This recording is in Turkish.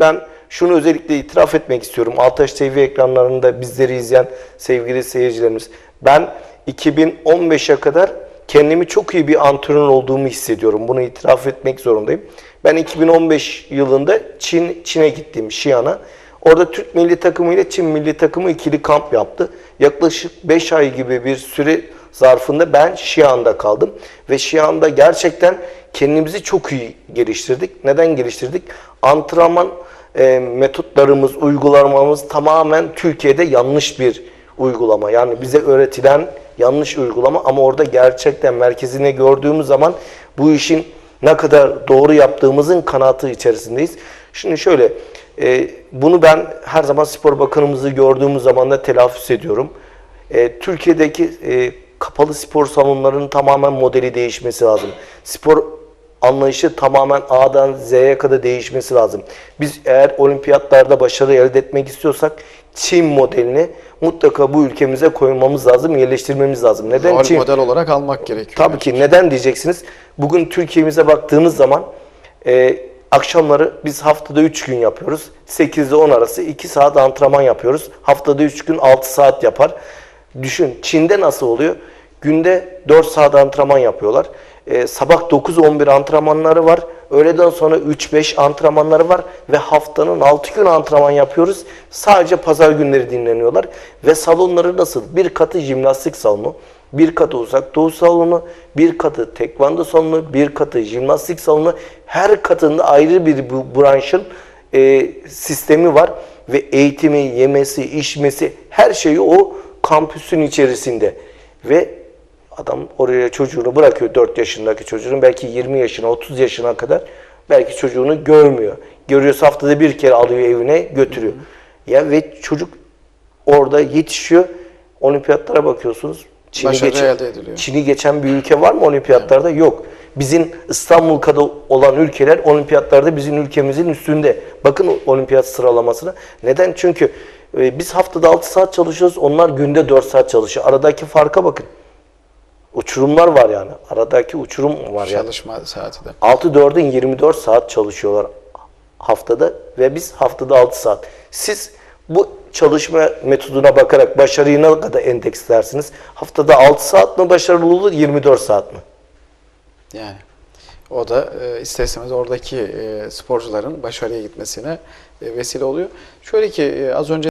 ben şunu özellikle itiraf etmek istiyorum. Altaş TV ekranlarında bizleri izleyen sevgili seyircilerimiz. Ben 2015'e kadar kendimi çok iyi bir antrenör olduğumu hissediyorum. Bunu itiraf etmek zorundayım. Ben 2015 yılında Çin Çin'e gittim, Şiyan'a. Orada Türk milli takımı ile Çin milli takımı ikili kamp yaptı. Yaklaşık 5 ay gibi bir süre zarfında ben Şiyan'da kaldım. Ve Şiyan'da gerçekten kendimizi çok iyi geliştirdik. Neden geliştirdik? Antrenman e, metotlarımız, uygulamamız tamamen Türkiye'de yanlış bir uygulama. Yani bize öğretilen yanlış uygulama ama orada gerçekten merkezine gördüğümüz zaman bu işin ne kadar doğru yaptığımızın kanaatı içerisindeyiz. Şimdi şöyle, e, bunu ben her zaman spor bakanımızı gördüğümüz zaman da telaffuz ediyorum. E, Türkiye'deki e, kapalı spor salonlarının tamamen modeli değişmesi lazım. Spor anlayışı tamamen A'dan Z'ye kadar değişmesi lazım. Biz eğer olimpiyatlarda başarı elde etmek istiyorsak Çin modelini mutlaka bu ülkemize koymamız lazım, yerleştirmemiz lazım. Neden Rol Çin? model olarak almak gerekiyor. Tabii ki. Neden diyeceksiniz? Bugün Türkiye'mize baktığınız zaman e, akşamları biz haftada 3 gün yapıyoruz. 8 ile 10 arası 2 saat antrenman yapıyoruz. Haftada 3 gün 6 saat yapar. Düşün Çin'de nasıl oluyor? Günde 4 saat antrenman yapıyorlar. E, sabah 9-11 antrenmanları var. Öğleden sonra 3-5 antrenmanları var. Ve haftanın 6 gün antrenman yapıyoruz. Sadece pazar günleri dinleniyorlar. Ve salonları nasıl? Bir katı jimnastik salonu, bir katı uzak doğu salonu, bir katı tekvando salonu, bir katı jimnastik salonu. Her katında ayrı bir branşın e, sistemi var ve eğitimi, yemesi, içmesi her şeyi o kampüsün içerisinde. Ve adam oraya çocuğunu bırakıyor 4 yaşındaki çocuğunu belki 20 yaşına 30 yaşına kadar belki çocuğunu görmüyor. Görüyorsa haftada bir kere alıyor evine götürüyor. Ya ve çocuk orada yetişiyor. Olimpiyatlara bakıyorsunuz. Çin'i Başarı geçen. Çin'i geçen bir ülke var mı olimpiyatlarda? Yok. Bizim İstanbul kadar olan ülkeler olimpiyatlarda bizim ülkemizin üstünde. Bakın olimpiyat sıralamasına. Neden? Çünkü e, biz haftada 6 saat çalışıyoruz. Onlar günde 4 saat çalışıyor. Aradaki farka bakın. Uçurumlar var yani. Aradaki uçurum var yani. Çalışma saati de. 6-4'ün 24 saat çalışıyorlar haftada ve biz haftada 6 saat. Siz bu çalışma metoduna bakarak başarıyı ne kadar endekslersiniz? Haftada 6 saat mi başarılı olur, 24 saat mi? Yani o da e, ister istemez oradaki e, sporcuların başarıya gitmesine e, vesile oluyor. Şöyle ki e, az önce